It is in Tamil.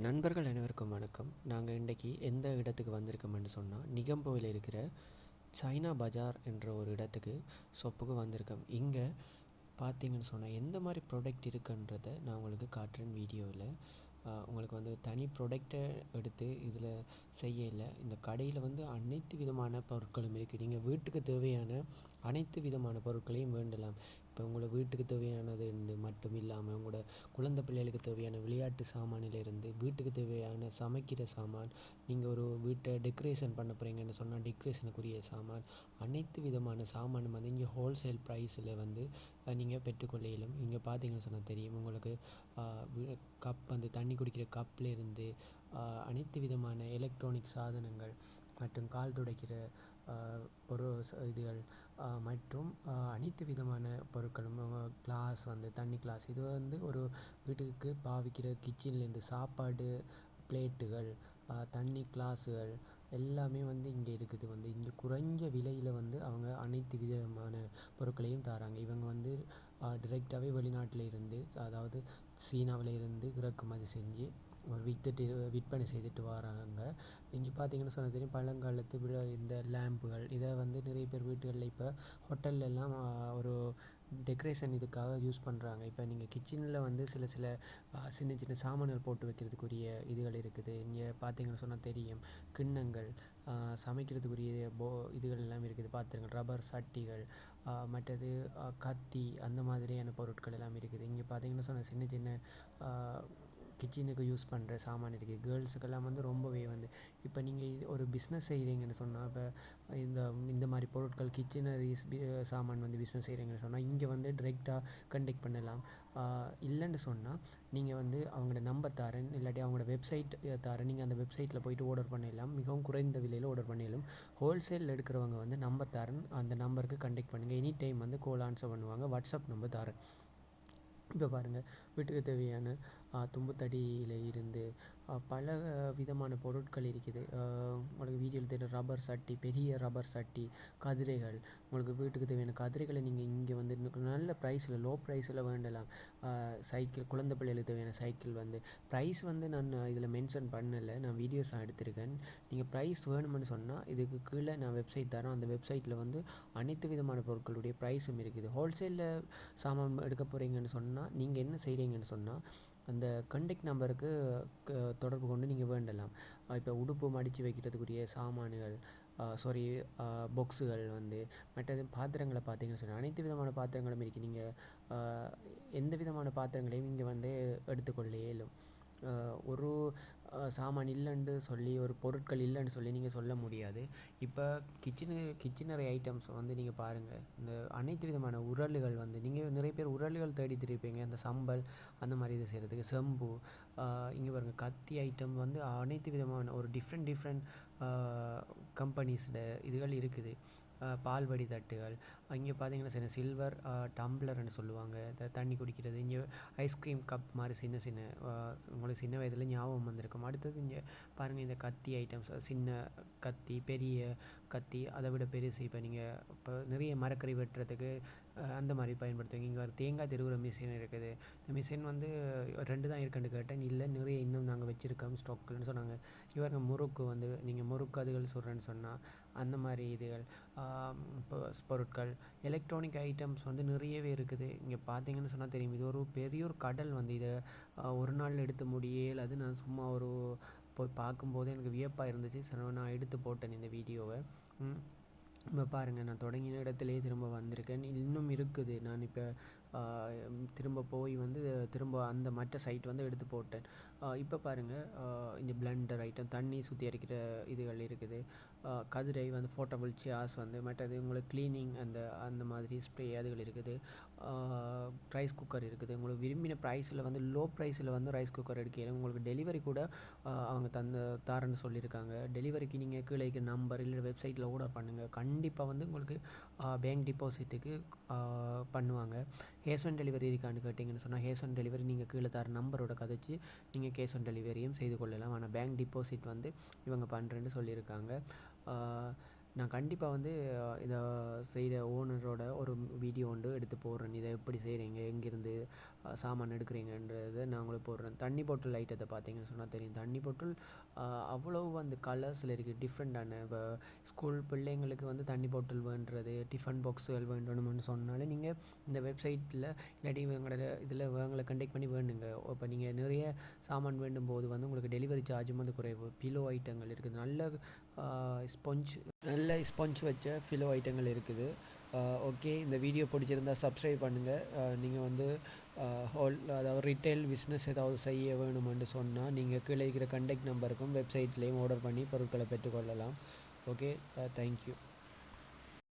நண்பர்கள் அனைவருக்கும் வணக்கம். நாங்கள் இன்றைக்கி எந்த இடத்துக்கு வந்திருக்கோம்னு சொன்னால் நிகம்போவில் இருக்கிற சைனா பஜார் என்ற ஒரு இடத்துக்கு சொப்புக்கு வந்திருக்கோம். இங்கே பார்த்தீங்கன்னு சொன்னால் எந்த மாதிரி ப்ராடக்ட் இருக்குன்றதை நான் உங்களுக்கு காட்டுறேன் வீடியோவில் உங்களுக்கு வந்து தனி ப்ராடக்டை எடுத்து இதில் செய்யலை இந்த கடையில் வந்து அனைத்து விதமான பொருட்களும் இருக்குது நீங்கள் வீட்டுக்கு தேவையான அனைத்து விதமான பொருட்களையும் வேண்டலாம். இப்போ உங்களோட வீட்டுக்கு தேவையானது மட்டும் இல்லாமல் உங்களோட குழந்தை பிள்ளைகளுக்கு தேவையான விளையாட்டு சாமானிலிருந்து வீட்டுக்கு தேவையான சமைக்கிற சாமான் நீங்கள் ஒரு வீட்டை டெக்கரேஷன் பண்ண போகிறீங்கன்னு சொன்னால் டெக்கரேஷனுக்குரிய சாமான் அனைத்து விதமான சாமானும் வந்து இங்கே ஹோல்சேல் ப்ரைஸில் வந்து நீங்கள் பெற்றுக்கொள்ள இயலும் இங்கே பார்த்தீங்கன்னு சொன்னால் தெரியும் உங்களுக்கு கப் வந்து தண்ணி குடிக்கிற கப்லேருந்து அனைத்து விதமான எலக்ட்ரானிக் சாதனங்கள் மற்றும் கால் துடைக்கிற பொருள் இதுகள் மற்றும் அனைத்து விதமான பொருட்களும் கிளாஸ் வந்து தண்ணி கிளாஸ் இது வந்து ஒரு வீட்டுக்கு பாவிக்கிற கிச்சன்லேருந்து சாப்பாடு பிளேட்டுகள் தண்ணி கிளாஸுகள் எல்லாமே வந்து இங்கே இருக்குது. வந்து இங்கே குறைஞ்ச விலையில் வந்து அவங்க அனைத்து விதமான பொருட்களையும் தராங்க. இவங்க வந்து டிரெக்டாகவே வெளிநாட்டில் இருந்து அதாவது சீனாவில் இருந்து இறக்குமதி செஞ்சு ஒரு வித்துட்டு விற்பனை செய்துட்டு வராங்க. இங்கே பார்த்தீங்கன்னு சொன்னால் தெரியும் பழங்காலத்து விழா இந்த லேம்புகள் இதை வந்து நிறைய பேர் வீட்டுகளில் இப்போ ஹோட்டல்லெல்லாம் ஒரு டெக்கரேஷன் இதுக்காக யூஸ் பண்ணுறாங்க இப்போ நீங்கள் கிச்சனில் வந்து சில சில சின்ன சின்ன சாமான்கள் போட்டு வைக்கிறதுக்குரிய இதுகள் இருக்குது. இங்கே பார்த்தீங்கன்னு சொன்னால் தெரியும் கிண்ணங்கள் சமைக்கிறதுக்குரிய போ இதுகள் எல்லாம் இருக்குது. பாத்திரங்கள் ரப்பர் சட்டிகள் மற்றது கத்தி அந்த மாதிரியான பொருட்கள் எல்லாம் இருக்குது. இங்கே பார்த்தீங்கன்னு சொன்னால் சின்ன சின்ன கிச்சனுக்கு யூஸ் பண்ணுற சாமான் இருக்குது கேர்ள்ஸுக்கெல்லாம் வந்து ரொம்பவே வந்து இப்போ நீங்கள் ஒரு பிஸ்னஸ் செய்கிறீங்கன்னு சொன்னால் இப்போ இந்த இந்த மாதிரி பொருட்கள் கிச்சனரிஸ் சாமான் வந்து பிஸ்னஸ் செய்கிறீங்கன்னு சொன்னால் இங்கே வந்து டிரெக்டாக கண்டெக்ட் பண்ணலாம். இல்லைன்னு சொன்னால் நீங்கள் வந்து அவங்களோட நம்பர் தரேன் இல்லாட்டி அவங்களோட வெப்சைட் தரேன். நீங்கள் அந்த வெப்சைட்டில் போய்ட்டு ஆர்டர் பண்ணிடலாம். மிகவும் குறைந்த விலையில் ஆர்டர் பண்ணிடலாம். ஹோல்சேலில் எடுக்கிறவங்க வந்து நம்பர் தரேன் அந்த நம்பருக்கு கண்டெக்ட் பண்ணுங்கள் எனி டைம் வந்து கோல் ஆன்சர் பண்ணுவாங்க வாட்ஸ்அப் நம்பர் தரேன். இப்போ பாருங்கள் வீட்டுக்கு தேவையான தும்புத்தடியில் இருந்து பல விதமான பொருட்கள் இருக்குது. உங்களுக்கு வீடியோவில் தெரியும் ரப்பர் சட்டி பெரிய ரப்பர் சட்டி கதிரைகள். உங்களுக்கு வீட்டுக்கு தேவையான கதிரைகளை நீங்கள் இங்கே வந்து நல்ல ப்ரைஸில் லோ ப்ரைஸில் வேண்டலாம் சைக்கிள் குழந்தை பிள்ளைகளுக்கு தேவையான சைக்கிள் வந்து. ப்ரைஸ் வந்து நான் இதில் மென்ஷன் பண்ணலை. நான் வீடியோஸ் எடுத்திருக்கேன். நீங்கள் ப்ரைஸ் வேணும்னு சொன்னால் இதுக்கு கீழே நான் வெப்சைட் தரேன். அந்த வெப்சைட்டில் வந்து அனைத்து விதமான பொருட்களுடைய ப்ரைஸும் இருக்குது. ஹோல்சேலில் சாமான் எடுக்க போகிறீங்கன்னு சொன்னால் நீங்கள் என்ன செய்கிறீங்கன்னு சொன்னால் அந்த கண்டெக்ட் நம்பருக்கு தொடர்பு கொண்டு நீங்கள் வேண்டலாம். இப்போ உடுப்பு மடித்து வைக்கிறதுக்குரிய சாமான்கள் சாரி பொக்ஸுகள் வந்து மற்றது பாத்திரங்களை பார்த்தீங்கன்னு சொன்னால் அனைத்து விதமான பாத்திரங்களும் இருக்குது நீங்கள் எந்த விதமான பாத்திரங்களையும் இங்கே வந்து எடுத்துக்கொள்ள இயலும் ஒரு சாமான் இல்லைன்னு சொல்லி ஒரு பொருட்கள் இல்லைன்னு சொல்லி நீங்கள் சொல்ல முடியாது. இப்போ கிச்சனு கிச்சனரி ஐட்டம்ஸ் வந்து நீங்கள் பாருங்கள் இந்த அனைத்து விதமான உரல்கள் வந்து நீங்கள் நிறைய பேர் உரல்கள் தேடி திருப்பீங்க. அந்த சம்பல் அந்த மாதிரி இது செய்கிறதுக்கு செம்பு இங்கே பாருங்கள் கத்தி ஐட்டம் வந்து அனைத்து விதமான ஒரு டிஃப்ரெண்ட் டிஃப்ரெண்ட் கம்பெனிஸில் இதுகள் இருக்குது. பால்வடி தட்டுகள். இங்கே பார்த்தீங்கன்னா சின்ன சில்வர் டம்ளர்னு சொல்லுவாங்க. இந்த தண்ணி குடிக்கிறது. இங்கே ஐஸ்கிரீம் கப் மாதிரி சின்ன சின்ன உங்களுக்கு சின்ன வயதில் ஞாபகம் வந்திருக்கும்? அடுத்தது இங்கே பாருங்கள் இந்த கத்தி ஐட்டம்ஸ் சின்ன கத்தி பெரிய கத்தி அதை விட பெருசு. இப்போ நீங்கள் இப்போ நிறைய மரக்கறி வெட்டுறதுக்கு அந்த மாதிரி பயன்படுத்துவீங்க. இங்கே ஒரு தேங்காய் திருவுற மிஷின் இருக்குது. இந்த மிஷின் வந்து ரெண்டு தான் இருக்குன்னு கேட்டேன். இல்லை நிறைய இன்னும் நாங்கள் வச்சுருக்கோம் ஸ்டாக்குன்னு சொன்னாங்க. இவருங்க முறுக்கு வந்து நீங்கள் முறுக்கு அதுகள் சொல்கிறேன்னு சொன்னால் அந்த மாதிரி இதுகள் பொருட்கள் எலக்ட்ரானிக் ஐட்டம்ஸ் வந்து நிறையவே இருக்குது. இங்கே பார்த்தீங்கன்னு சொன்னால் தெரியும். இது ஒரு பெரிய ஒரு கடல் வந்து இதை ஒரு நாள் எடுத்து முடியல. அது நான் சும்மா ஒரு போய் பார்க்கும்போது எனக்கு வியப்பாக இருந்துச்சு. சரி நான் எடுத்து போட்டேன் இந்த வீடியோவை. இப்போ பாருங்கள் நான் தொடங்கின இடத்துலையே திரும்ப வந்திருக்கேன். இன்னும் இருக்குது. நான் இப்போ திரும்ப போய் வந்து திரும்ப அந்த மற்ற சைட் வந்து எடுத்து போட்டேன். இப்போ பாருங்கள் இந்த பிளண்டர் ஐட்டம் தண்ணி சுற்றி இதுகள் இருக்குது. கதிரை வந்து போர்ட்டபுள் சேர்ஸ் வந்து மற்றது உங்களுக்கு க்ளீனிங் அந்த அந்த மாதிரி ஸ்ப்ரே அதுகள் இருக்குது. ரைஸ் குக்கர் இருக்குது. உங்களுக்கு விரும்பின ப்ரைஸில் வந்து லோ ப்ரைஸில் வந்து ரைஸ் குக்கர் எடுக்கல உங்களுக்கு டெலிவரி கூட அவங்க தந்த தாரன்னு சொல்லியிருக்காங்க. டெலிவரிக்கு நீங்கள் கீழே நம்பர் இல்லை வெப்சைட்டில் ஆர்டர் பண்ணுங்கள் கண்டிப்பாக வந்து உங்களுக்கு பேங்க் டிபாசிட்டுக்கு பண்ணுவாங்க. கேஷ் ஆன் டெலிவரி இருக்கான்னு கேட்டிங்கன்னு சொன்னால் கேஷ் ஆன் டெலிவரி நீங்கள் கீழே தர நம்பரோட கதைச்சி நீங்கள் கேஷ் ஆன் டெலிவரியும் செய்து கொள்ளலாம். ஆனால் பேங்க் டிபாசிட் வந்து இவங்க பண்ணுறேன்னு சொல்லியிருக்காங்க. நான் கண்டிப்பாக வந்து இதை செய்கிற ஓனரோட ஒரு வீடியோ ஒன்று எடுத்து போடுறேன். இதை எப்படி செய்கிறீங்க எங்கேருந்து சாமான் எடுக்கிறீங்கன்றதை நான் உங்களுக்கு போடுறேன். தண்ணி பாட்டில் ஐட்டத்தை பார்த்தீங்கன்னு சொன்னால் தெரியும். தண்ணி பாட்டில் அவ்வளோ வந்து கலர்ஸில் இருக்குது டிஃப்ரெண்ட்டான இப்போ ஸ்கூல் பிள்ளைங்களுக்கு வந்து தண்ணி பாட்டில் வேண்டுறது டிஃபன் பாக்ஸுகள் வேண்டணும்னு சொன்னாலே நீங்கள் இந்த வெப்சைட்டில் இல்லாட்டி இவங்களோட இதில் இவங்களை கண்டெக்ட் பண்ணி வேண்டுங்க. இப்போ நீங்கள் நிறைய சாமான் வேண்டும் போது வந்து உங்களுக்கு டெலிவரி சார்ஜும் வந்து குறைவு. பிலோ ஐட்டங்கள் இருக்குது. நல்ல ஸ்பொஞ்ச் நல்ல ஸ்பஞ்ச் வச்ச ஃபிலோ ஐட்டங்கள் இருக்குது. ஓகே இந்த வீடியோ பிடிச்சிருந்தா சப்ஸ்கிரைப் பண்ணுங்கள் நீங்கள் வந்து ஹோல் அதாவது ரிட்டைல் பிஸ்னஸ் ஏதாவது செய்ய வேணுமென்று சொன்னால் நீங்கள் கீழே இருக்கிற கண்டெக்ட் நம்பருக்கும் வெப்சைட்லேயும் ஆர்டர் பண்ணி பொருட்களை பெற்றுக்கொள்ளலாம் ஓகே தேங்க்யூ